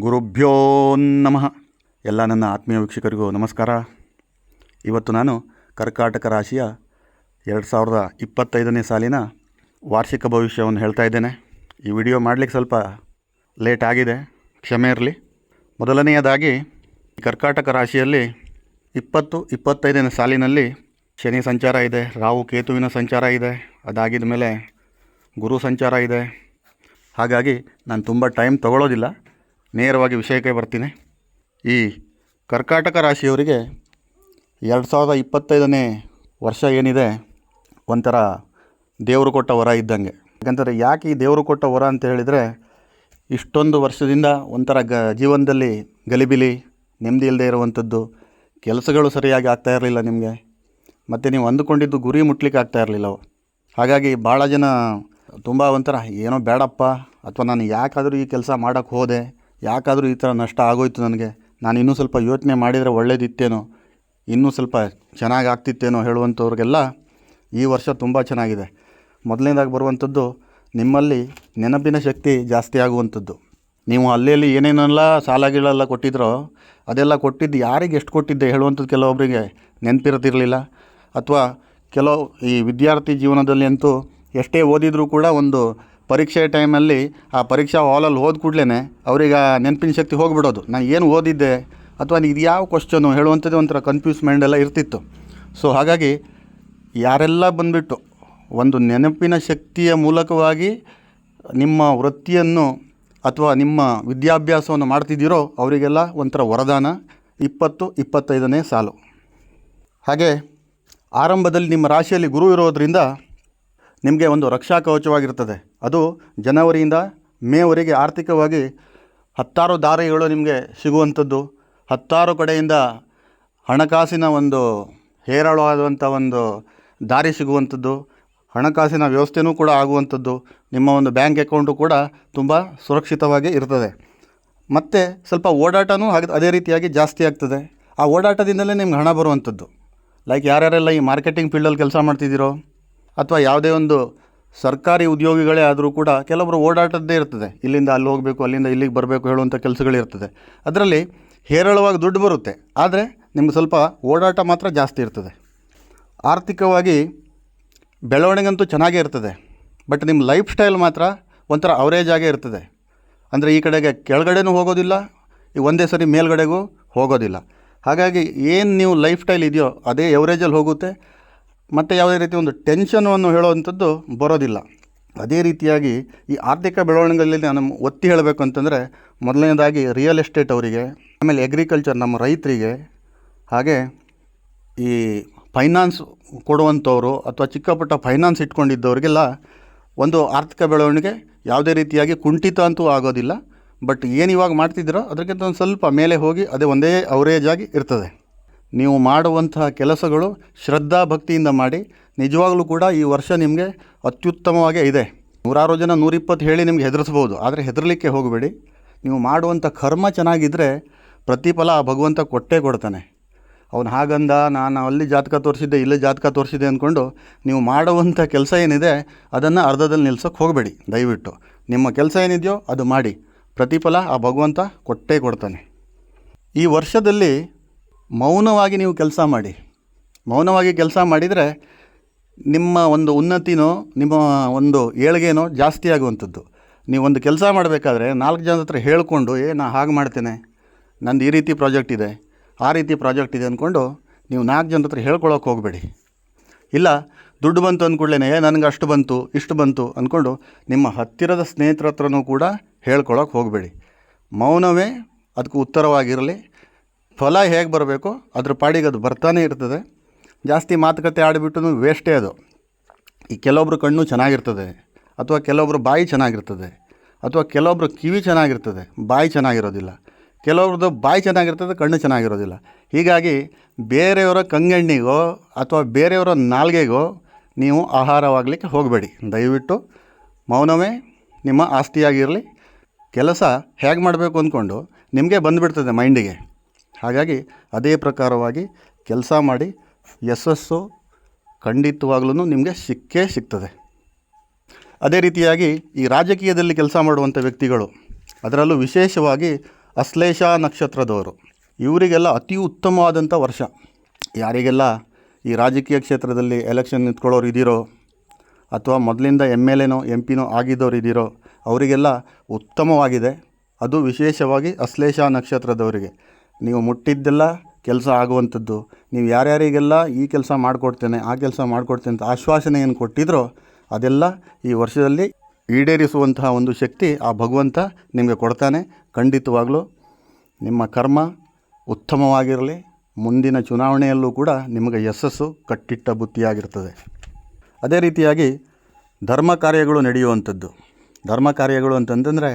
ಗುರುಭ್ಯೋ ನಮಃ. ಎಲ್ಲ ನನ್ನ ಆತ್ಮೀಯ ವೀಕ್ಷಕರಿಗೂ ನಮಸ್ಕಾರ. ಇವತ್ತು ನಾನು ಕರ್ಕಾಟಕ ರಾಶಿಯ ಎರಡು ಸಾವಿರದ ಇಪ್ಪತ್ತೈದನೇ ಸಾಲಿನ ವಾರ್ಷಿಕ ಭವಿಷ್ಯವನ್ನು ಹೇಳ್ತಾ ಇದ್ದೇನೆ. ಈ ವಿಡಿಯೋ ಮಾಡಲಿಕ್ಕೆ ಸ್ವಲ್ಪ ಲೇಟ್ ಆಗಿದೆ. ಕ್ಷಮೆ ಇರಲಿ. ಮೊದಲನೆಯದಾಗಿ, ಕರ್ಕಾಟಕ ರಾಶಿಯಲ್ಲಿ ಇಪ್ಪತ್ತು ಇಪ್ಪತ್ತೈದನೇ ಸಾಲಿನಲ್ಲಿ ಶನಿ ಸಂಚಾರ ಇದೆ, ರಾಹು ಕೇತುವಿನ ಸಂಚಾರ ಇದೆ ಅದಾಗಿದ ಮೇಲೆ ಗುರು ಸಂಚಾರ ಇದೆ. ಹಾಗಾಗಿ ನಾನು ತುಂಬ ಟೈಮ್ ತಗೊಳ್ಳೋದಿಲ್ಲ ನೇರವಾಗಿ ವಿಷಯಕ್ಕೆ ಬರ್ತೀನಿ. ಈ ಕರ್ಕಾಟಕ ರಾಶಿಯವರಿಗೆ ಎರಡು ಸಾವಿರದ ಇಪ್ಪತ್ತೈದನೇ ವರ್ಷ ಏನಿದೆ, ಒಂಥರ ದೇವರು ಕೊಟ್ಟ ವರ ಇದ್ದಂಗೆ. ಯಾಕಂದರೆ ಯಾಕೆ ಈ ದೇವರು ಕೊಟ್ಟ ವರ ಅಂತ ಹೇಳಿದರೆ, ಇಷ್ಟೊಂದು ವರ್ಷದಿಂದ ಒಂಥರ ಗ, ಜೀವನದಲ್ಲಿ ಗಲಿಬಿಲಿ, ನೆಮ್ಮದಿ ಇಲ್ಲದೆ ಇರುವಂಥದ್ದು, ಕೆಲಸಗಳು ಸರಿಯಾಗಿ ಆಗ್ತಾ ಇರಲಿಲ್ಲ ನಿಮಗೆ. ಮತ್ತು ನೀವು ಅಂದುಕೊಂಡಿದ್ದು ಗುರಿ ಮುಟ್ಲಿಕ್ಕೆ ಆಗ್ತಾ ಇರಲಿಲ್ಲ ಹಾಗಾಗಿ ಭಾಳ ಜನ ತುಂಬ ಒಂಥರ, ಏನೋ ಬೇಡಪ್ಪ, ಅಥವಾ ನಾನು ಯಾಕಾದರೂ ಈ ಕೆಲಸ ಮಾಡೋಕ್ಕೆ ಹೋದೆ ಯಾಕಾದರೂ ಈ ಥರ ನಷ್ಟ ಆಗೋಯ್ತು ನನಗೆ. ನಾನು ಇನ್ನೂ ಸ್ವಲ್ಪ ಯೋಚನೆ ಮಾಡಿದರೆ ಒಳ್ಳೇದಿತ್ತೇನೋ, ಇನ್ನೂ ಸ್ವಲ್ಪ ಚೆನ್ನಾಗಿ ಆಗ್ತಿತ್ತೇನೋ ಹೇಳುವಂಥವ್ರಿಗೆಲ್ಲ ಈ ವರ್ಷ ತುಂಬ ಚೆನ್ನಾಗಿದೆ. ಮೊದಲನೇದಾಗಿ ಬರುವಂಥದ್ದು ನಿಮ್ಮಲ್ಲಿ ನೆನಪಿನ ಶಕ್ತಿ ಜಾಸ್ತಿ ಆಗುವಂಥದ್ದು. ನೀವು ಅಲ್ಲೆಲ್ಲಿ ಏನೇನೆಲ್ಲ ಸಾಲಗಳೆಲ್ಲ ಕೊಟ್ಟಿದ್ರೋ, ಅದೆಲ್ಲ ಕೊಟ್ಟಿದ್ದು ಯಾರಿಗೆ ಎಷ್ಟು ಕೊಟ್ಟಿದ್ದೆ ಹೇಳುವಂಥದ್ದು ಕೆಲವೊಬ್ಬರಿಗೆ ನೆನಪಿರ್ತಿರಲಿಲ್ಲ. ಅಥವಾ ಕೆಲವು ಈ ವಿದ್ಯಾರ್ಥಿ ಜೀವನದಲ್ಲಿ ಅಂತೂ ಎಷ್ಟೇ ಓದಿದರೂ ಕೂಡ ಒಂದು ಪರೀಕ್ಷೆ ಟೈಮಲ್ಲಿ ಆ ಪರೀಕ್ಷಾ ಹಾಲಲ್ಲಿ ಹೋದ ಕೂಡಲೇ ಅವ್ರಿಗೆ ನೆನಪಿನ ಶಕ್ತಿ ಹೋಗಿಬಿಡೋದು. ನಾನು ಏನು ಓದಿದ್ದೆ? ಅಥವಾ ಇದು ಯಾವ ಕ್ವಶನು ಹೇಳುವಂಥದ್ದು ಒಂಥರ ಕನ್ಫ್ಯೂಸ್ ಮೈಂಡೆಲ್ಲ ಇರ್ತಿತ್ತು. ಸೊ ಹಾಗಾಗಿ ಯಾರೆಲ್ಲ ಬಂದುಬಿಟ್ಟು ಒಂದು ನೆನಪಿನ ಶಕ್ತಿಯ ಮೂಲಕವಾಗಿ ನಿಮ್ಮ ವೃತ್ತಿಯನ್ನು ಅಥವಾ ನಿಮ್ಮ ವಿದ್ಯಾಭ್ಯಾಸವನ್ನು ಮಾಡ್ತಿದ್ದೀರೋ ಅವರಿಗೆಲ್ಲ ಒಂಥರ ವರದಾನ. ಇಪ್ಪತ್ತು, ಇಪ್ಪತ್ತೈದನೇ ಸಾಲು. ಹಾಗೆ ಆರಂಭದಲ್ಲಿ ನಿಮ್ಮ ರಾಶಿಯಲ್ಲಿ ಗುರು ಇರೋದರಿಂದ ನಿಮಗೆ ಒಂದು ರಕ್ಷಾ ಕವಚವಾಗಿರ್ತದೆ. ಅದು ಜನವರಿಯಿಂದ ಮೇವರೆಗೆ ಆರ್ಥಿಕವಾಗಿ ಹತ್ತಾರು ದಾರಿಗಳು ನಿಮಗೆ ಸಿಗುವಂಥದ್ದು. ಹತ್ತಾರು ಕಡೆಯಿಂದ ಹಣಕಾಸಿನ ಒಂದು ಹೇರಳವಾದಂಥ ಒಂದು ದಾರಿ ಸಿಗುವಂಥದ್ದು. ಹಣಕಾಸಿನ ವ್ಯವಸ್ಥೆನೂ ಕೂಡ ಆಗುವಂಥದ್ದು. ನಿಮ್ಮ ಒಂದು ಬ್ಯಾಂಕ್ ಅಕೌಂಟು ಕೂಡ ತುಂಬ ಸುರಕ್ಷಿತವಾಗಿ ಇರ್ತದೆ. ಮತ್ತು ಸ್ವಲ್ಪ ಓಡಾಟವೂ ಹಾಗೆ ಅದೇ ರೀತಿಯಾಗಿ ಜಾಸ್ತಿ ಆಗ್ತದೆ. ಆ ಓಡಾಟದಿಂದಲೇ ನಿಮ್ಗೆ ಹಣ ಬರುವಂಥದ್ದು. ಲೈಕ್ ಯಾರ್ಯಾರೆಲ್ಲ ಈ ಮಾರ್ಕೆಟಿಂಗ್ ಫೀಲ್ಡಲ್ಲಿ ಕೆಲಸ ಮಾಡ್ತಿದ್ದೀರೋ ಅಥವಾ ಯಾವುದೇ ಒಂದು ಸರ್ಕಾರಿ ಉದ್ಯೋಗಿಗಳೇ ಆದರೂ ಕೂಡ ಕೆಲವರು ಓಡಾಟದ್ದೇ ಇರ್ತದೆ. ಇಲ್ಲಿಂದ ಅಲ್ಲಿ ಹೋಗಬೇಕು, ಅಲ್ಲಿಂದ ಇಲ್ಲಿಗೆ ಬರಬೇಕು ಹೇಳುವಂಥ ಕೆಲಸಗಳಿರ್ತದೆ ಅದರಲ್ಲಿ ಹೇರಳವಾಗಿ ದುಡ್ಡು ಬರುತ್ತೆ. ಆದರೆ ನಿಮ್ಗೆ ಸ್ವಲ್ಪ ಓಡಾಟ ಮಾತ್ರ ಜಾಸ್ತಿ ಇರ್ತದೆ. ಆರ್ಥಿಕವಾಗಿ ಬೆಳವಣಿಗಂತೂ ಚೆನ್ನಾಗೇ ಇರ್ತದೆ. ಬಟ್ ನಿಮ್ಮ ಲೈಫ್ ಸ್ಟೈಲ್ ಮಾತ್ರ ಒಂಥರ ಅವರೇಜ್ ಆಗೇ ಇರ್ತದೆ. ಅಂದರೆ ಈ ಕಡೆಗೆ ಕೆಳಗಡೆನೂ ಹೋಗೋದಿಲ್ಲ, ಈ ಒಂದೇ ಸರಿ ಮೇಲ್ಗಡೆಗೂ ಹೋಗೋದಿಲ್ಲ. ಹಾಗಾಗಿ ಏನು ನೀವು ಲೈಫ್ ಸ್ಟೈಲ್ ಇದೆಯೋ ಅದೇ ಎವರೇಜಲ್ಲಿ ಹೋಗುತ್ತೆ. ಮತ್ತು ಯಾವುದೇ ರೀತಿ ಒಂದು ಟೆನ್ಷನನ್ನು ಹೇಳುವಂಥದ್ದು ಬರೋದಿಲ್ಲ. ಅದೇ ರೀತಿಯಾಗಿ ಈ ಆರ್ಥಿಕ ಬೆಳವಣಿಗೆಯಲ್ಲಿ ನಮ್ಮ ಒತ್ತಿ ಹೇಳಬೇಕು ಅಂತಂದರೆ, ಮೊದಲನೇದಾಗಿ ರಿಯಲ್ ಎಸ್ಟೇಟ್ ಅವರಿಗೆ, ಆಮೇಲೆ ಅಗ್ರಿಕಲ್ಚರ್ ನಮ್ಮ ರೈತರಿಗೆ, ಹಾಗೆ ಈ ಫೈನಾನ್ಸ್ ಕೊಡುವಂಥವರು ಅಥವಾ ಚಿಕ್ಕಪುಟ್ಟ ಫೈನಾನ್ಸ್ ಇಟ್ಕೊಂಡಿದ್ದವರಿಗೆಲ್ಲ ಒಂದು ಆರ್ಥಿಕ ಬೆಳವಣಿಗೆ ಯಾವುದೇ ರೀತಿಯಾಗಿ ಕುಂಠಿತ ಅಂತೂ ಆಗೋದಿಲ್ಲ. ಬಟ್ ಏನು ಇವಾಗ ಮಾಡ್ತಿದ್ದೀರೋ ಅದಕ್ಕಿಂತ ಒಂದು ಸ್ವಲ್ಪ ಮೇಲೆ ಹೋಗಿ ಅದೇ ಒಂದೇ ಅವರೇಜ್ ಆಗಿ ಇರ್ತದೆ. ನೀವು ಮಾಡುವಂತಹ ಕೆಲಸಗಳು ಶ್ರದ್ಧಾ ಭಕ್ತಿಯಿಂದ ಮಾಡಿ. ನಿಜವಾಗಲೂ ಕೂಡ ಈ ವರ್ಷ ನಿಮಗೆ ಅತ್ಯುತ್ತಮವಾಗೇ ಇದೆ. ನೂರಾರು ಜನ ನೂರಿಪ್ಪತ್ತು ಹೇಳಿ ನಿಮ್ಗೆ ಹೆದರಿಸ್ಬೋದು ಆದರೆ ಹೆದರಲಿಕ್ಕೆ ಹೋಗಬೇಡಿ. ನೀವು ಮಾಡುವಂಥ ಕರ್ಮ ಚೆನ್ನಾಗಿದ್ದರೆ ಪ್ರತಿಫಲ ಆ ಭಗವಂತ ಕೊಟ್ಟೇ ಕೊಡ್ತಾನೆ. ಅವನು ಹಾಗಂದ ನಾನು ಅಲ್ಲಿ ಜಾತಕ ತೋರಿಸಿದ್ದೆ, ಇಲ್ಲಿ ಜಾತಕ ತೋರಿಸಿದ್ದೆ ಅಂದ್ಕೊಂಡು ನೀವು ಮಾಡುವಂಥ ಕೆಲಸ ಏನಿದೆ ಅದನ್ನು ಅರ್ಧದಲ್ಲಿ ನಿಲ್ಸೋಕ್ಕೆ ಹೋಗಬೇಡಿ. ದಯವಿಟ್ಟು. ನಿಮ್ಮ ಕೆಲಸ ಏನಿದೆಯೋ ಅದು ಮಾಡಿ. ಪ್ರತಿಫಲ ಆ ಭಗವಂತ ಕೊಟ್ಟೇ ಕೊಡ್ತಾನೆ. ಈ ವರ್ಷದಲ್ಲಿ ಮೌನವಾಗಿ ನೀವು ಕೆಲಸ ಮಾಡಿ. ಮೌನವಾಗಿ ಕೆಲಸ ಮಾಡಿದರೆ ನಿಮ್ಮ ಒಂದು ಉನ್ನತಿನೋ, ನಿಮ್ಮ ಒಂದು ಏಳಿಗೆನೋ ಜಾಸ್ತಿ ಆಗುವಂಥದ್ದು. ಒಂದು ಕೆಲಸ ಮಾಡಬೇಕಾದ್ರೆ ನಾಲ್ಕು ಜನದ ಹತ್ರ ಹೇಳಿಕೊಂಡು, ಏ ನಾನು ಹಾಗೆ ಮಾಡ್ತೇನೆ. ನಂದು ಈ ರೀತಿ ಪ್ರಾಜೆಕ್ಟ್ ಇದೆ. ಆ ರೀತಿ ಪ್ರಾಜೆಕ್ಟ್ ಇದೆ ಅಂದ್ಕೊಂಡು ನೀವು ನಾಲ್ಕು ಜನದ ಹತ್ರ ಹೇಳ್ಕೊಳ್ಳೋಕೆ ಹೋಗಬೇಡಿ. ಇಲ್ಲ, ದುಡ್ಡು ಬಂತು ಅಂದ್ಕೂಡ್ಲೇ ಏ, ನನಗೆ ಅಷ್ಟು ಬಂತು, ಇಷ್ಟು ಬಂತು ಅಂದ್ಕೊಂಡು ನಿಮ್ಮ ಹತ್ತಿರದ ಸ್ನೇಹಿತರ ಹತ್ರನೂ ಕೂಡ ಹೇಳ್ಕೊಳ್ಳೋಕೆ ಹೋಗಬೇಡಿ. ಮೌನವೇ ಅದಕ್ಕೆ ಉತ್ತರವಾಗಿರಲಿ. ಫಲ ಹೇಗೆ ಬರಬೇಕು, ಅದ್ರ ಪಾಡಿಗೆ ಅದು ಬರ್ತಾನೆ ಇರ್ತದೆ. ಜಾಸ್ತಿ ಮಾತುಕತೆ ಆಡಿಬಿಟ್ಟು ವೇಸ್ಟೇ ಅದು. ಈ ಕೆಲವೊಬ್ಬರು ಕಣ್ಣು ಚೆನ್ನಾಗಿರ್ತದೆ, ಅಥವಾ ಕೆಲವೊಬ್ರು ಬಾಯಿ ಚೆನ್ನಾಗಿರ್ತದೆ, ಅಥವಾ ಕೆಲವೊಬ್ಬರು ಕಿವಿ ಚೆನ್ನಾಗಿರ್ತದೆ, ಬಾಯಿ ಚೆನ್ನಾಗಿರೋದಿಲ್ಲ. ಕೆಲವೊಬ್ರದ್ದು ಬಾಯಿ ಚೆನ್ನಾಗಿರ್ತದೆ, ಕಣ್ಣು ಚೆನ್ನಾಗಿರೋದಿಲ್ಲ. ಹೀಗಾಗಿ ಬೇರೆಯವರ ಕಂಗೆಣ್ಣಿಗೋ ಅಥವಾ ಬೇರೆಯವರ ನಾಲ್ಗೆಗೋ ನೀವು ಆಹಾರವಾಗಲಿಕ್ಕೆ ಹೋಗಬೇಡಿ. ದಯವಿಟ್ಟು ಮೌನವೇ, ನಿಮ್ಮ ಆಸ್ತಿಯಾಗಿರಲಿ. ಕೆಲಸ ಹೇಗೆ ಮಾಡಬೇಕು ಅಂದ್ಕೊಂಡು ನಿಮಗೆ ಬಂದುಬಿಡ್ತದೆ ಮೈಂಡಿಗೆ. ಹಾಗಾಗಿ ಅದೇ ಪ್ರಕಾರವಾಗಿ ಕೆಲಸ ಮಾಡಿ ಯಶಸ್ಸು ಖಂಡಿತವಾಗ್ಲೂ ನಿಮಗೆ ಸಿಕ್ಕೇ ಸಿಗ್ತದೆ. ಅದೇ ರೀತಿಯಾಗಿ ಈ ರಾಜಕೀಯದಲ್ಲಿ ಕೆಲಸ ಮಾಡುವಂಥ ವ್ಯಕ್ತಿಗಳು, ಅದರಲ್ಲೂ ವಿಶೇಷವಾಗಿ ಅಶ್ಲೇಷ ನಕ್ಷತ್ರದವರು, ಇವರಿಗೆಲ್ಲ ಅತಿ ಉತ್ತಮವಾದಂಥ ವರ್ಷ. ಯಾರಿಗೆಲ್ಲ ಈ ರಾಜಕೀಯ ಕ್ಷೇತ್ರದಲ್ಲಿ ಎಲೆಕ್ಷನ್ ನಿಂತ್ಕೊಳ್ಳೋರು ಇದ್ದೀರೋ, ಅಥವಾ ಮೊದಲಿಂದ ಎಂ ಎಲ್ ಎನೋ ಎಂ ಪಿನೋ ಆಗಿದ್ದವ್ರು ಇದ್ದೀರೋ, ಅವರಿಗೆಲ್ಲ ಉತ್ತಮವಾಗಿದೆ. ಅದು ವಿಶೇಷವಾಗಿ ಅಶ್ಲೇಷ ನಕ್ಷತ್ರದವರಿಗೆ. ನೀವು ಮುಟ್ಟಿದ್ದೆಲ್ಲ ಕೆಲಸ ಆಗುವಂಥದ್ದು. ನೀವು ಯಾರ್ಯಾರಿಗೆಲ್ಲ ಈ ಕೆಲಸ ಮಾಡಿಕೊಡ್ತೇನೆ, ಆ ಕೆಲಸ ಮಾಡಿಕೊಡ್ತೇನೆ ಅಂತ ಆಶ್ವಾಸನೆ ಏನು ಕೊಟ್ಟಿದ್ರೋ ಅದೆಲ್ಲ ಈ ವರ್ಷದಲ್ಲಿ ಈಡೇರಿಸುವಂತಹ ಒಂದು ಶಕ್ತಿ ಆ ಭಗವಂತ ನಿಮಗೆ ಕೊಡ್ತಾನೆ. ಖಂಡಿತವಾಗಲೂ ನಿಮ್ಮ ಕರ್ಮ ಉತ್ತಮವಾಗಿರಲಿ. ಮುಂದಿನ ಚುನಾವಣೆಯಲ್ಲೂ ಕೂಡ ನಿಮಗೆ ಯಶಸ್ಸು ಕಟ್ಟಿಟ್ಟ ಬುತ್ತಿಯಾಗಿರ್ತದೆ ಅದೇ ರೀತಿಯಾಗಿ ಧರ್ಮ ಕಾರ್ಯಗಳು ನಡೆಯುವಂಥದ್ದು. ಧರ್ಮ ಕಾರ್ಯಗಳು ಅಂತಂದರೆ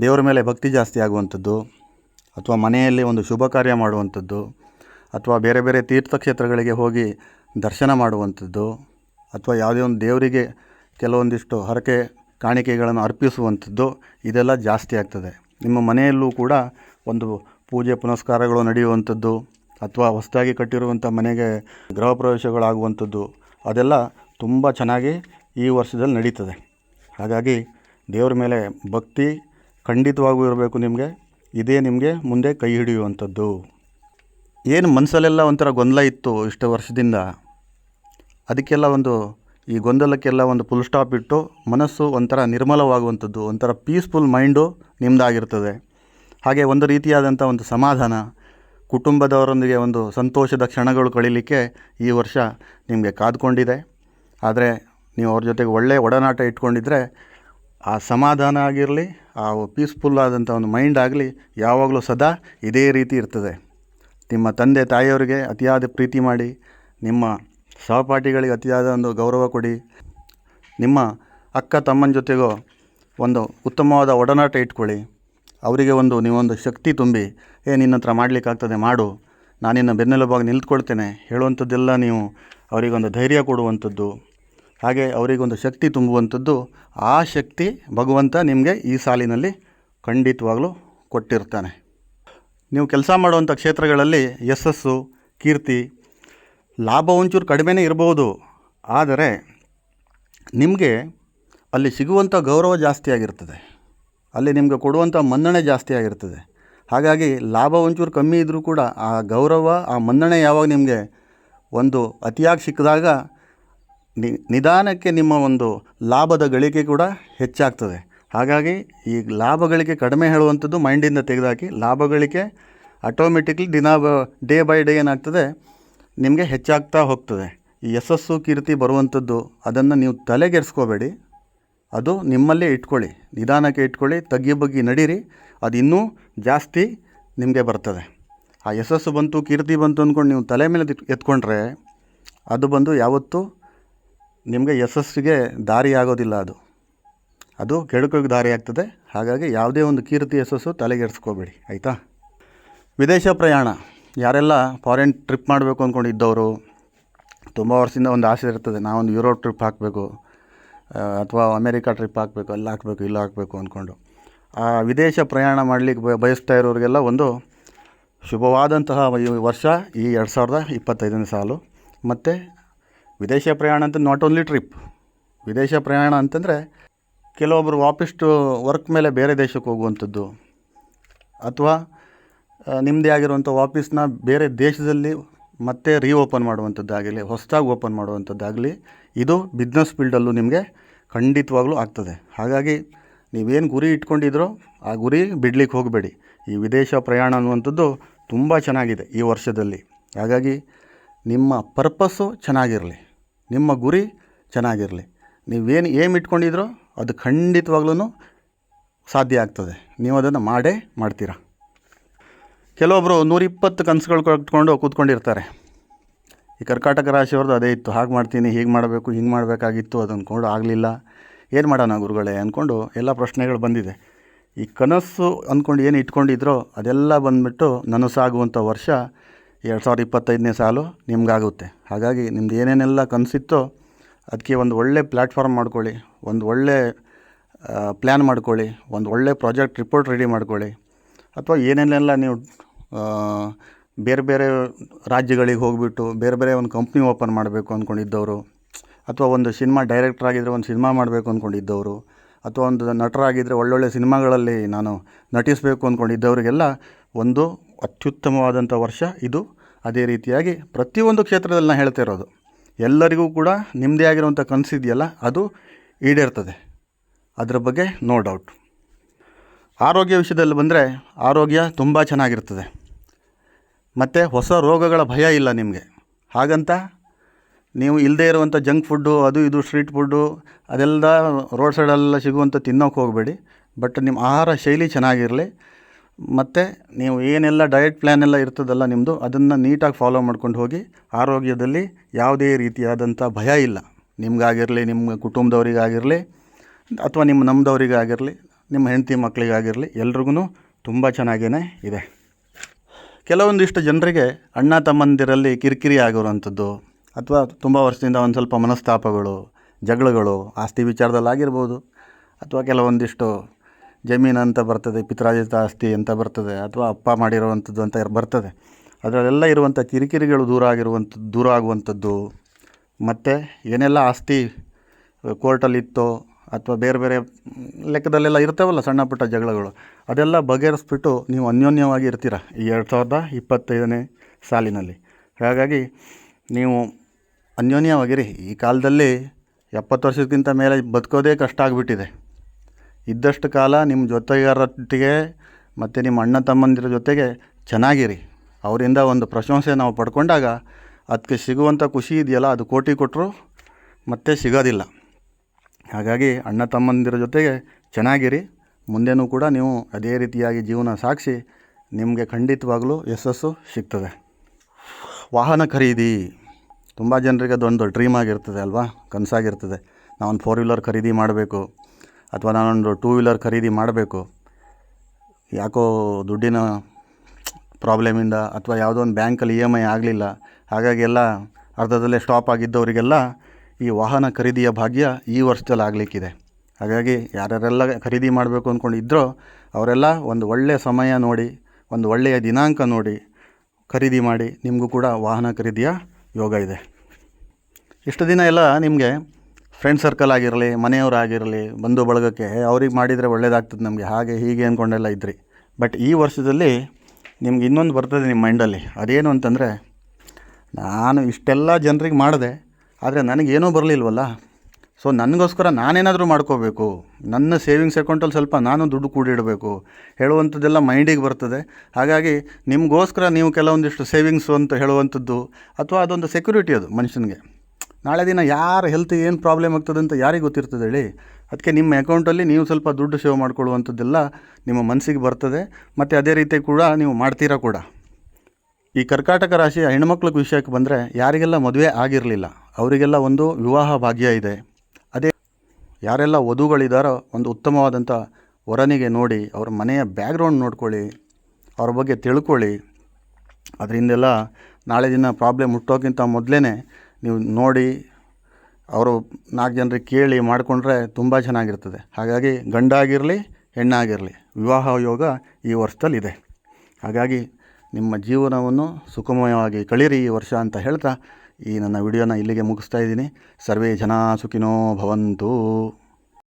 ದೇವರ ಮೇಲೆ ಭಕ್ತಿ ಜಾಸ್ತಿ ಆಗುವಂಥದ್ದು. ಅಥವಾ ಮನೆಯಲ್ಲಿ ಒಂದು ಶುಭ ಕಾರ್ಯ ಮಾಡುವಂಥದ್ದು, ಅಥವಾ ಬೇರೆ ಬೇರೆ ತೀರ್ಥಕ್ಷೇತ್ರಗಳಿಗೆ ಹೋಗಿ ದರ್ಶನ ಮಾಡುವಂಥದ್ದು, ಅಥವಾ ಯಾವುದೇ ಒಂದು ದೇವರಿಗೆ ಕೆಲವೊಂದಿಷ್ಟು ಹರಕೆ ಕಾಣಿಕೆಗಳನ್ನು ಅರ್ಪಿಸುವಂಥದ್ದು, ಇದೆಲ್ಲ ಜಾಸ್ತಿ ಆಗ್ತದೆ. ನಿಮ್ಮ ಮನೆಯಲ್ಲೂ ಕೂಡ ಒಂದು ಪೂಜೆ ಪುನಸ್ಕಾರಗಳು ನಡೆಯುವಂಥದ್ದು, ಅಥವಾ ಹೊಸದಾಗಿ ಕಟ್ಟಿರುವಂಥ ಮನೆಗೆ ಗೃಹ ಪ್ರವೇಶಗಳಾಗುವಂಥದ್ದು, ಅದೆಲ್ಲ ತುಂಬ ಚೆನ್ನಾಗಿ ಈ ವರ್ಷದಲ್ಲಿ ನಡೀತದೆ. ಹಾಗಾಗಿ ದೇವರ ಮೇಲೆ ಭಕ್ತಿ ಖಂಡಿತವಾಗೂ ಇರಬೇಕು ನಿಮಗೆ. ಇದೇ ನಿಮಗೆ ಮುಂದೆ ಕೈ ಹಿಡಿಯುವಂಥದ್ದು. ಏನು ಮನಸ್ಸಲ್ಲೆಲ್ಲ ಒಂಥರ ಗೊಂದಲ ಇತ್ತು ಇಷ್ಟು ವರ್ಷದಿಂದ? ಅದಕ್ಕೆಲ್ಲ ಒಂದು, ಈ ಗೊಂದಲಕ್ಕೆಲ್ಲ ಒಂದು ಫುಲ್ ಸ್ಟಾಪ್ ಇಟ್ಟು ಮನಸ್ಸು ಒಂಥರ ನಿರ್ಮಲವಾಗುವಂಥದ್ದು, ಒಂಥರ ಪೀಸ್ಫುಲ್ ಮೈಂಡು ನಿಮ್ಮದಾಗಿರ್ತದೆ ಹಾಗೆ ಒಂದು ರೀತಿಯಾದಂಥ ಒಂದು ಸಮಾಧಾನ, ಕುಟುಂಬದವರೊಂದಿಗೆ ಒಂದು ಸಂತೋಷದ ಕ್ಷಣಗಳು ಕಳೀಲಿಕ್ಕೆ ಈ ವರ್ಷ ನಿಮಗೆ ಕಾದ್ಕೊಂಡಿದೆ. ಆದರೆ ನೀವು ಅವ್ರ ಜೊತೆಗೆ ಒಳ್ಳೆಯ ಒಡನಾಟ ಇಟ್ಕೊಂಡಿದ್ರೆ ಆ ಸಮಾಧಾನ ಆಗಿರಲಿ ಆ ಪೀಸ್ಫುಲ್ ಆದಂಥ ಒಂದು ಮೈಂಡ್ ಆಗಲಿ ಯಾವಾಗಲೂ ಸದಾ ಇದೇ ರೀತಿ ಇರ್ತದೆ. ನಿಮ್ಮ ತಂದೆ ತಾಯಿಯವರಿಗೆ ಅತಿಯಾದ ಪ್ರೀತಿ ಮಾಡಿ, ನಿಮ್ಮ ಸಹಪಾಠಿಗಳಿಗೆ ಅತಿಯಾದ ಒಂದು ಗೌರವ ಕೊಡಿ. ನಿಮ್ಮ ಅಕ್ಕ ತಮ್ಮನ ಜೊತೆಗೋ ಒಂದು ಉತ್ತಮವಾದ ಒಡನಾಟ ಇಟ್ಕೊಳ್ಳಿ. ಅವರಿಗೆ ಒಂದು ನೀವೊಂದು ಶಕ್ತಿ ತುಂಬಿ, ಏ, ನಿನ್ನ ಹತ್ರ ಮಾಡಲಿಕ್ಕಾಗ್ತದೆ ಮಾಡು. ನಾನಿನ್ನ ಬೆನ್ನೆಲುಬಾಗಿ ನಿಂತ್ಕೊಳ್ತೇನೆ. ಹೇಳುವಂಥದ್ದೆಲ್ಲ ನೀವು ಅವರಿಗೊಂದು ಧೈರ್ಯ ಕೊಡುವಂಥದ್ದು. ಹಾಗೆ ಅವರಿಗೊಂದು ಶಕ್ತಿ ತುಂಬುವಂಥದ್ದು ಆ ಶಕ್ತಿ ಭಗವಂತ ನಿಮಗೆ ಈ ಸಾಲಿನಲ್ಲಿ ಖಂಡಿತವಾಗಲೂ ಕೊಟ್ಟಿರ್ತಾನೆ. ನೀವು ಕೆಲಸ ಮಾಡುವಂಥ ಕ್ಷೇತ್ರಗಳಲ್ಲಿ ಯಶಸ್ಸು, ಕೀರ್ತಿ, ಲಾಭ ಒಂಚೂರು ಕಡಿಮೆನೇ ಇರಬಹುದು ಆದರೆ ನಿಮಗೆ ಅಲ್ಲಿ ಸಿಗುವಂಥ ಗೌರವ ಜಾಸ್ತಿ ಆಗಿರ್ತದೆ. ಅಲ್ಲಿ ನಿಮಗೆ ಕೊಡುವಂಥ ಮನ್ನಣೆ ಜಾಸ್ತಿ ಆಗಿರ್ತದೆ. ಹಾಗಾಗಿ ಲಾಭ ಒಂಚೂರು ಕಮ್ಮಿ ಇದ್ದರೂ ಕೂಡ ಆ ಗೌರವ, ಆ ಮನ್ನಣೆ ಯಾವಾಗ ನಿಮಗೆ ಒಂದು ಅತಿಯಾಗಿ ಸಿಕ್ಕಿದಾಗ ನಿಧಾನಕ್ಕೆ ನಿಮ್ಮ ಒಂದು ಲಾಭದ ಗಳಿಕೆ ಕೂಡ ಹೆಚ್ಚಾಗ್ತದೆ. ಹಾಗಾಗಿ ಈ ಲಾಭ ಗಳಿಕೆ ಕಡಿಮೆ ಹೇಳುವಂಥದ್ದು ಮೈಂಡಿಂದ ತೆಗೆದುಹಾಕಿ ಲಾಭ ಗಳಿಕೆ ಆಟೋಮೆಟಿಕ್ಲಿ ದಿನ ಡೇ ಬೈ ಡೇ ಏನಾಗ್ತದೆ, ನಿಮಗೆ ಹೆಚ್ಚಾಗ್ತಾ ಹೋಗ್ತದೆ. ಈ ಯಶಸ್ಸು ಕೀರ್ತಿ ಬರುವಂಥದ್ದು ಅದನ್ನು ನೀವು ತಲೆಗೆರೆಸ್ಕೋಬೇಡಿ ಅದು ನಿಮ್ಮಲ್ಲೇ ಇಟ್ಕೊಳ್ಳಿ. ನಿಧಾನಕ್ಕೆ ಇಟ್ಕೊಳ್ಳಿ, ತಗ್ಗಿ ಬಗ್ಗಿ ನಡೀರಿ. ಅದು ಇನ್ನೂ ಜಾಸ್ತಿ ನಿಮಗೆ ಬರ್ತದೆ. ಆ ಯಶಸ್ಸು ಬಂತು, ಕೀರ್ತಿ ಬಂತು ಅಂದ್ಕೊಂಡು ನೀವು ತಲೆ ಮೇಲೆ ಎತ್- ಎತ್ಕೊಂಡ್ರೆ ಅದು ಬಂದು ಯಾವತ್ತೂ ನಿಮಗೆ ಯಶಸ್ಸಿಗೆ ದಾರಿ ಆಗೋದಿಲ್ಲ ಅದು. ಅದು ಕೆಡುಕಿಗೆ ದಾರಿ ಆಗ್ತದೆ ಹಾಗಾಗಿ ಯಾವುದೇ ಒಂದು ಕೀರ್ತಿ ಯಶಸ್ಸು ತಲೆಗೆಡ್ಸ್ಕೋಬೇಡಿ. ಆಯಿತಾ? ವಿದೇಶ ಪ್ರಯಾಣ. ಯಾರೆಲ್ಲ ಫಾರಿನ್ ಟ್ರಿಪ್ ಮಾಡಬೇಕು ಅಂದ್ಕೊಂಡಿದ್ದವರು ತುಂಬ ವರ್ಷದಿಂದ ಒಂದು ಆಸೆ ಇರ್ತದೆ, ನಾವೊಂದು ಯುರೋಪ್ ಟ್ರಿಪ್ ಹಾಕಬೇಕು ಅಥವಾ ಅಮೇರಿಕಾ ಟ್ರಿಪ್ ಹಾಕಬೇಕು, ಅಲ್ಲಿ ಹಾಕಬೇಕು, ಇಲ್ಲಿ ಹಾಕಬೇಕು ಅಂದ್ಕೊಂಡು ಆ, ವಿದೇಶ ಪ್ರಯಾಣ ಮಾಡಲಿಕ್ಕೆ ಬಯಸ್ತಾ ಇರೋರಿಗೆಲ್ಲ ಒಂದು ಶುಭವಾದಂತಹ ಈ ವರ್ಷ, ಈ ಎರಡು ಸಾವಿರದ ಇಪ್ಪತ್ತೈದನೇ ಸಾಲು. ಮತ್ತು ವಿದೇಶ ಪ್ರಯಾಣ ಅಂತ ನಾಟ್ ಓನ್ಲಿ ಟ್ರಿಪ್ ವಿದೇಶ ಪ್ರಯಾಣ ಅಂತಂದರೆ ಕೆಲವೊಬ್ಬರು ವಾಪಸ್ ವರ್ಕ್ ಮೇಲೆ ಬೇರೆ ದೇಶಕ್ಕೆ ಹೋಗುವಂಥದ್ದು. ಅಥವಾ ನಿಮ್ಮದೇ ಆಗಿರುವಂಥ ಆಫೀಸ್ನ ಬೇರೆ ದೇಶದಲ್ಲಿ ಮತ್ತೆ ರೀ ಓಪನ್ ಮಾಡುವಂಥದ್ದಾಗಲಿ ಹೊಸದಾಗಿ ಓಪನ್ ಮಾಡುವಂಥದ್ದಾಗಲಿ ಇದು ಬಿಸ್ನೆಸ್ ಫೀಲ್ಡಲ್ಲೂ ನಿಮಗೆ ಖಂಡಿತವಾಗ್ಲೂ ಆಗ್ತದೆ. ಹಾಗಾಗಿ ನೀವೇನು ಗುರಿ ಇಟ್ಕೊಂಡಿದ್ರೋ ಆ ಗುರಿ ಬಿಡ್ಲಿಕ್ಕೆ ಹೋಗಬೇಡಿ. ಈ ವಿದೇಶ ಪ್ರಯಾಣ ಅನ್ನುವಂಥದ್ದು ತುಂಬ ಚೆನ್ನಾಗಿದೆ ಈ ವರ್ಷದಲ್ಲಿ. ಹಾಗಾಗಿ ನಿಮ್ಮ ಪರ್ಪಸ್ಸು ಚೆನ್ನಾಗಿರಲಿ. ನಿಮ್ಮ ಗುರಿ ಚೆನ್ನಾಗಿರಲಿ. ನೀವೇನು ಏಮ್ ಇಟ್ಕೊಂಡಿದ್ರೋ ಅದು ಖಂಡಿತವಾಗ್ಲೂ ಸಾಧ್ಯ ಆಗ್ತದೆ. ನೀವು ಅದನ್ನು ಮಾಡೇ ಮಾಡ್ತೀರಾ. ಕೆಲವೊಬ್ಬರು ನೂರಿಪ್ಪತ್ತು ಕನಸುಗಳು ಕಟ್ಕೊಂಡು ಕೂತ್ಕೊಂಡಿರ್ತಾರೆ. ಈ ಕರ್ಕಾಟಕ ರಾಶಿಯವ್ರದ್ದು ಅದೇ ಇತ್ತು. ಹಾಗೆ ಮಾಡ್ತೀನಿ, ಹೀಗೆ ಮಾಡಬೇಕು, ಹಿಂಗೆ ಮಾಡಬೇಕಾಗಿತ್ತು ಅದು ಆಗಲಿಲ್ಲ. ಏನು ಮಾಡೋಣ ಗುರುಗಳೇ ಅಂದ್ಕೊಂಡು ಎಲ್ಲ ಪ್ರಶ್ನೆಗಳು ಬಂದಿದೆ. ಈ ಕನಸು ಅಂದ್ಕೊಂಡು ಏನು ಇಟ್ಕೊಂಡಿದ್ರೋ ಅದೆಲ್ಲ ಬಂದುಬಿಟ್ಟು ನನಸಾಗುವಂಥ ವರ್ಷ ಎರಡು ಸಾವಿರದ ಇಪ್ಪತ್ತೈದನೇ ಸಾಲು ನಿಮಗಾಗುತ್ತೆ. ಹಾಗಾಗಿ ನಿಮ್ದು ಏನೇನೆಲ್ಲ ಕನಸಿತ್ತೋ ಅದಕ್ಕೆ ಒಂದು ಒಳ್ಳೆ ಪ್ಲ್ಯಾಟ್ಫಾರ್ಮ್ ಮಾಡ್ಕೊಳ್ಳಿ, ಒಂದು ಒಳ್ಳೆ ಪ್ಲ್ಯಾನ್ ಮಾಡ್ಕೊಳ್ಳಿ, ಒಂದು ಒಳ್ಳೆ ಪ್ರಾಜೆಕ್ಟ್ ರಿಪೋರ್ಟ್ ರೆಡಿ ಮಾಡ್ಕೊಳ್ಳಿ. ಅಥವಾ ಏನೇನೆಲ್ಲ ನೀವು ಬೇರೆ ಬೇರೆ ರಾಜ್ಯಗಳಿಗೆ ಹೋಗಿಬಿಟ್ಟು ಬೇರೆ ಬೇರೆ ಒಂದು ಕಂಪ್ನಿ ಓಪನ್ ಮಾಡಬೇಕು ಅಂದ್ಕೊಂಡಿದ್ದವರು ಅಥವಾ ಒಂದು ಸಿನಿಮಾ ಡೈರೆಕ್ಟರ್ ಆಗಿದ್ದರೆ ಒಂದು ಸಿನಿಮಾ ಮಾಡಬೇಕು ಅಂದ್ಕೊಂಡಿದ್ದವರು ಅಥವಾ ಒಂದು ನಟರಾಗಿದ್ದರೆ ಒಳ್ಳೊಳ್ಳೆ ಸಿನಿಮಾಗಳಲ್ಲಿ ನಾನು ನಟಿಸಬೇಕು ಅಂದ್ಕೊಂಡಿದ್ದವರಿಗೆಲ್ಲ ಒಂದು ಅತ್ಯುತ್ತಮವಾದಂಥ ವರ್ಷ ಇದು. ಅದೇ ರೀತಿಯಾಗಿ ಪ್ರತಿಯೊಂದು ಕ್ಷೇತ್ರದಲ್ಲಿ ನಾನು ಹೇಳ್ತಾ ಇರೋದು. ಎಲ್ಲರಿಗೂ ಕೂಡ ನಿಮ್ಮದೇ ಆಗಿರುವಂಥ ಕನಸಿದೆಯಲ್ಲ ಅದು ಈಡೇರ್ತದೆ. ಅದರ ಬಗ್ಗೆ ನೋ ಡೌಟ್ ಆರೋಗ್ಯ ವಿಷಯದಲ್ಲಿ ಬಂದರೆ ಆರೋಗ್ಯ ತುಂಬ ಚೆನ್ನಾಗಿರ್ತದೆ. ಮತ್ತು ಹೊಸ ರೋಗಗಳ ಭಯ ಇಲ್ಲ ನಿಮಗೆ. ಹಾಗಂತ ನೀವು ಇಲ್ಲದೇ ಇರುವಂಥ ಜಂಕ್ ಫುಡ್ಡು, ಅದು ಇದು ಸ್ಟ್ರೀಟ್ ಫುಡ್ಡು, ಅದೆಲ್ಲ ರೋಡ್ ಸೈಡೆಲ್ಲ ಸಿಗುವಂಥ ತಿನ್ನೋಕೆ ಹೋಗಬೇಡಿ. ಬಟ್ ನಿಮ್ಮ ಆಹಾರ ಶೈಲಿ ಚೆನ್ನಾಗಿರಲಿ. ಮತ್ತು ನೀವು ಏನೆಲ್ಲ ಡಯಟ್ ಪ್ಲ್ಯಾನ್ ಎಲ್ಲ ಇರ್ತದಲ್ಲ ನಿಮ್ಮದು ಅದನ್ನು ನೀಟಾಗಿ ಫಾಲೋ ಮಾಡ್ಕೊಂಡು ಹೋಗಿ ಆರೋಗ್ಯದಲ್ಲಿ ಯಾವುದೇ ರೀತಿಯಾದಂಥ ಭಯ ಇಲ್ಲ. ನಿಮಗಾಗಿರಲಿ, ನಿಮ್ಮ ಕುಟುಂಬದವರಿಗಾಗಿರಲಿ, ಅಥವಾ ನಿಮ್ಮ ನಮ್ಮದವರಿಗಾಗಿರಲಿ ನಿಮ್ಮ ಹೆಂಡತಿ ಮಕ್ಕಳಿಗಾಗಿರಲಿ ಎಲ್ರಿಗೂ ತುಂಬ ಚೆನ್ನಾಗೇ ಇದೆ. ಕೆಲವೊಂದಿಷ್ಟು ಜನರಿಗೆ ಅಣ್ಣ ತಮ್ಮಂದಿರಲ್ಲಿ ಕಿರಿಕಿರಿ ಆಗಿರುವಂಥದ್ದು, ಅಥವಾ ತುಂಬ ವರ್ಷದಿಂದ ಒಂದು ಸ್ವಲ್ಪ ಮನಸ್ತಾಪಗಳು, ಜಗಳಗಳು, ಆಸ್ತಿ ವಿಚಾರದಲ್ಲಿ ಆಗಿರ್ಬೋದು, ಅಥವಾ ಕೆಲವೊಂದಿಷ್ಟು ಜಮೀನು ಅಂತ ಬರ್ತದೆ ಪಿತ್ರಾಜಿತ ಆಸ್ತಿ ಅಂತ ಬರ್ತದೆ, ಅಥವಾ ಅಪ್ಪ ಮಾಡಿರುವಂಥದ್ದು ಅಂತ ಬರ್ತದೆ. ಅದರಲ್ಲೆಲ್ಲ ಇರುವಂಥ ಕಿರಿಕಿರಿಗಳು ದೂರ ಆಗಿರುವಂಥದ್ದು ದೂರ ಆಗುವಂಥದ್ದು. ಮತ್ತು ಏನೆಲ್ಲ ಆಸ್ತಿ ಕೋರ್ಟಲ್ಲಿತ್ತೋ, ಅಥವಾ ಬೇರೆ ಬೇರೆ ಲೆಕ್ಕದಲ್ಲೆಲ್ಲ ಇರ್ತಾವಲ್ಲ ಸಣ್ಣ ಪುಟ್ಟ ಜಗಳಗಳು, ಅದೆಲ್ಲ ಬಗೆಹರಿಸ್ಬಿಟ್ಟು ನೀವು ಅನ್ಯೋನ್ಯವಾಗಿ ಇರ್ತೀರ ಈ ಎರಡು ಸಾವಿರದ ಇಪ್ಪತ್ತೈದನೇ ಸಾಲಿನಲ್ಲಿ. ಹಾಗಾಗಿ ನೀವು ಅನ್ಯೋನ್ಯವಾಗಿರಿ. ಈ ಕಾಲದಲ್ಲಿ ಎಪ್ಪತ್ತು ವರ್ಷಕ್ಕಿಂತ ಮೇಲೆ ಬದುಕೋದೇ ಕಷ್ಟ ಆಗಿಬಿಟ್ಟಿದೆ. ಇದ್ದಷ್ಟು ಕಾಲ ನಿಮ್ಮ ಜೊತೆಗಾರರೊಟ್ಟಿಗೆ ಮತ್ತು ನಿಮ್ಮ ಅಣ್ಣ ತಮ್ಮಂದಿರ ಜೊತೆಗೆ ಚೆನ್ನಾಗಿರಿ. ಅವರಿಂದ ಒಂದು ಪ್ರಶಂಸೆ ನಾವು ಪಡ್ಕೊಂಡಾಗ ಅದಕ್ಕೆ ಸಿಗುವಂಥ ಖುಷಿ ಇದೆಯಲ್ಲ, ಅದು ಕೋಟಿ ಕೊಟ್ಟರು ಮತ್ತೆ ಸಿಗೋದಿಲ್ಲ. ಹಾಗಾಗಿ ಅಣ್ಣ ತಮ್ಮಂದಿರ ಜೊತೆಗೆ ಚೆನ್ನಾಗಿರಿ. ಮುಂದೆನೂ ಕೂಡ ನೀವು ಅದೇ ರೀತಿಯಾಗಿ ಜೀವನ ಸಾಗಿಸಿ ನಿಮಗೆ ಖಂಡಿತವಾಗಲೂ ಯಶಸ್ಸು ಸಿಗ್ತದೆ. ವಾಹನ ಖರೀದಿ. ತುಂಬ ಜನರಿಗೆ ಅದೊಂದು ಡ್ರೀಮ್ ಆಗಿರ್ತದೆ ಅಲ್ವಾ? ಕನಸಾಗಿರ್ತದೆ. ನಾವೊಂದು ಫೋರ್ ವೀಲರ್ ಖರೀದಿ ಮಾಡಬೇಕು. ಅಥವಾ ನಾನೊಂದು ಟೂ ವೀಲರ್ ಖರೀದಿ ಮಾಡಬೇಕು. ಯಾಕೋ ದುಡ್ಡಿನ ಪ್ರಾಬ್ಲಮಿಂದ ಅಥವಾ ಯಾವುದೋ ಒಂದು ಬ್ಯಾಂಕಲ್ಲಿ ಇ ಎಂ ಐ ಆಗಲಿಲ್ಲ. ಹಾಗಾಗಿ ಎಲ್ಲ ಅರ್ಧದಲ್ಲೇ ಸ್ಟಾಪ್ ಆಗಿದ್ದವರಿಗೆಲ್ಲ ಈ ವಾಹನ ಖರೀದಿಯ ಭಾಗ್ಯ ಈ ವರ್ಷದಲ್ಲಿ ಆಗಲಿಕ್ಕಿದೆ. ಹಾಗಾಗಿ ಯಾರ್ಯಾರೆಲ್ಲ ಖರೀದಿ ಮಾಡಬೇಕು ಅಂದ್ಕೊಂಡಿದ್ರೋ ಅವರೆಲ್ಲ ಒಂದು ಒಳ್ಳೆಯ ಸಮಯ ನೋಡಿ, ಒಂದು ಒಳ್ಳೆಯ ದಿನಾಂಕ ನೋಡಿ ಖರೀದಿ ಮಾಡಿ ನಿಮಗೂ ಕೂಡ ವಾಹನ ಖರೀದಿಯ ಯೋಗ ಇದೆ. ಇಷ್ಟು ದಿನ ಎಲ್ಲ ನಿಮಗೆ ಫ್ರೆಂಡ್ ಸರ್ಕಲ್ ಆಗಿರಲಿ ಮನೆಯವರಾಗಿರಲಿ ಬಂಧು ಬಳಗಕ್ಕೆ ಅವ್ರಿಗೆ ಮಾಡಿದರೆ ಒಳ್ಳೇದಾಗ್ತದೆ ನಮಗೆ, ಹಾಗೆ ಹೀಗೆ ಅಂದ್ಕೊಂಡೆಲ್ಲ ಇದ್ರಿ. ಬಟ್ ಈ ವರ್ಷದಲ್ಲಿ ನಿಮ್ಗೆ ಇನ್ನೊಂದು ಬರ್ತದೆ ನಿಮ್ಮ ಮೈಂಡಲ್ಲಿ ಅದೇನು ಅಂತಂದರೆ, ನಾನು ಇಷ್ಟೆಲ್ಲ ಜನರಿಗೆ ಮಾಡಿದೆ, ಆದರೆ ನನಗೇನೂ ಬರಲಿಲ್ವಲ್ಲ. ಸೊ ನನಗೋಸ್ಕರ ನಾನೇನಾದರೂ ಮಾಡ್ಕೋಬೇಕು. ನನ್ನ ಸೇವಿಂಗ್ಸ್ ಅಕೌಂಟಲ್ಲಿ ಸ್ವಲ್ಪ ನಾನು ದುಡ್ಡು ಕೂಡಿಡಬೇಕು. ಹೇಳುವಂಥದ್ದೆಲ್ಲ ಮೈಂಡಿಗೆ ಬರ್ತದೆ. ಹಾಗಾಗಿ ನಿಮಗೋಸ್ಕರ ನೀವು ಕೆಲವೊಂದಿಷ್ಟು ಸೇವಿಂಗ್ಸು ಅಂತ ಹೇಳುವಂಥದ್ದು, ಅಥವಾ ಅದೊಂದು ಸೆಕ್ಯೂರಿಟಿ ಅದು ಮನುಷ್ಯನಿಗೆ. ನಾಳೆ ದಿನ ಯಾರ ಹೆಲ್ತ್ ಏನು ಪ್ರಾಬ್ಲಮ್ ಆಗ್ತದೆ ಅಂತ ಯಾರಿಗೆ ಗೊತ್ತಿರ್ತದೆ ಹೇಳಿ? ಅದಕ್ಕೆ ನಿಮ್ಮ ಅಕೌಂಟಲ್ಲಿ ನೀವು ಸ್ವಲ್ಪ ದುಡ್ಡು ಸೇವ್ ಮಾಡ್ಕೊಳ್ಳುವಂಥದ್ದೆಲ್ಲ ನಿಮ್ಮ ಮನಸ್ಸಿಗೆ ಬರ್ತದೆ. ಮತ್ತು ಅದೇ ರೀತಿ ಕೂಡ ನೀವು ಮಾಡ್ತೀರಾ ಕೂಡ? ಈ ಕರ್ಕಾಟಕ ರಾಶಿಯ ಹೆಣ್ಮಕ್ಳ ವಿಷಯಕ್ಕೆ ಬಂದರೆ ಯಾರಿಗೆಲ್ಲ ಮದುವೆ ಆಗಿರಲಿಲ್ಲ, ಅವರಿಗೆಲ್ಲ ಒಂದು ವಿವಾಹ ಭಾಗ್ಯ ಇದೆ. ಅದೇ ಯಾರೆಲ್ಲ ವಧುಗಳಿದ್ದಾರೋ ಒಂದು ಉತ್ತಮವಾದಂಥ ವರನಿಗೆ ನೋಡಿ, ಅವ್ರ ಮನೆಯ ಬ್ಯಾಕ್ಗ್ರೌಂಡ್ ನೋಡ್ಕೊಳ್ಳಿ, ಅವ್ರ ಬಗ್ಗೆ ತಿಳ್ಕೊಳ್ಳಿ. ಅದರಿಂದೆಲ್ಲ ನಾಳೆ ದಿನ ಪ್ರಾಬ್ಲಮ್ ಹುಟ್ಟೋಕ್ಕಿಂತ ಮೊದಲೇ ನೀವು ನೋಡಿ ಅವರು ನಾಲ್ಕು ಜನರಿಗೆ ಕೇಳಿ ಮಾಡಿಕೊಂಡ್ರೆ ತುಂಬ ಚೆನ್ನಾಗಿರ್ತದೆ. ಹಾಗಾಗಿ ಗಂಡಾಗಿರಲಿ, ಹೆಣ್ಣಾಗಿರಲಿ, ವಿವಾಹ ಯೋಗ ಈ ವರ್ಷದಲ್ಲಿದೆ. ಹಾಗಾಗಿ ನಿಮ್ಮ ಜೀವನವನ್ನು ಸುಖಮಯವಾಗಿ ಕಳೀರಿ ಈ ವರ್ಷ ಅಂತ ಹೇಳ್ತಾ ಈ ನನ್ನ ವಿಡಿಯೋನ ಇಲ್ಲಿಗೆ ಮುಗಿಸ್ತಾ ಇದ್ದೀನಿ. ಸರ್ವೇ ಜನ ಸುಖಿನೋ ಭವಂತು.